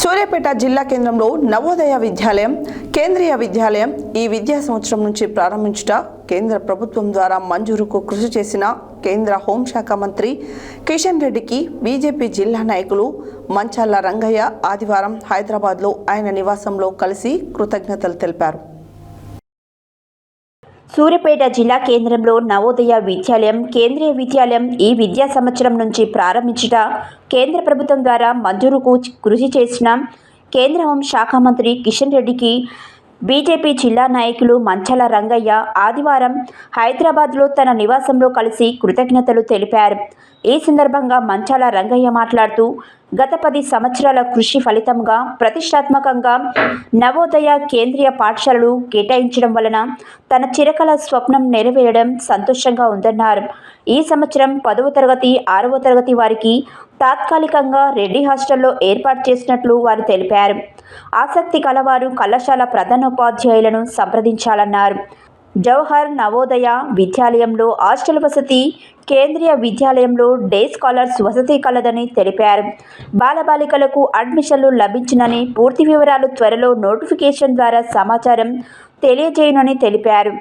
సూర్యాపేట జిల్లా కేంద్రంలో నవోదయ విద్యాలయం కేంద్రీయ విద్యాలయం ఈ విద్యా సంవత్సరం నుంచి ప్రారంభించుట కేంద్ర ప్రభుత్వం ద్వారా మంజూరుకు కృషి చేసిన కేంద్ర హోంశాఖ మంత్రి కిషన్ రెడ్డికి బీజేపీ జిల్లా నాయకులు మంచాల రంగయ్య ఆదివారం హైదరాబాద్లో ఆయన నివాసంలో కలిసి కృతజ్ఞతలు తెలిపారు. సూర్యపేట జిల్లా కేంద్రంలో నవోదయ విద్యాలయం కేంద్రీయ విద్యాలయం ఈ విద్యా సంవత్సరం నుంచి ప్రారంభించుట కేంద్ర ప్రభుత్వం ద్వారా మంజూరుకు కృషి చేసిన కేంద్ర హోంశాఖ మంత్రి కిషన్ రెడ్డికి బీజేపీ జిల్లా నాయకులు మంచాల రంగయ్య ఆదివారం హైదరాబాద్లో తన నివాసంలో కలిసి కృతజ్ఞతలు తెలిపారు. ఈ సందర్భంగా మంచాల రంగయ్య మాట్లాడుతూ గత పది సంవత్సరాల కృషి ఫలితంగా ప్రతిష్టాత్మకంగా నవోదయ కేంద్రీయ పాఠశాలలు కేటాయించడం వలన తన చిరకల స్వప్నం నెరవేరడం సంతోషంగా ఉందన్నారు. ఈ సంవత్సరం పదవ తరగతి ఆరవ తరగతి వారికి తాత్కాలికంగా రెడ్డి హాస్టల్లో ఏర్పాటు చేసినట్లు వారు తెలిపారు. ఆసక్తి కలవారు కళాశాల ప్రధానోపాధ్యాయులను సంప్రదించాలన్నారు. జవహర్ నవోదయ విద్యాలయంలో హాస్టల్ వసతి కేంద్రీయ విద్యాలయంలో డే స్కాలర్స్ వసతి కలదని తెలిపారు. బాలబాలికలకు అడ్మిషన్లు లభించినని పూర్తి వివరాలు త్వరలో నోటిఫికేషన్ ద్వారా సమాచారం తెలియజేయనని తెలిపారు.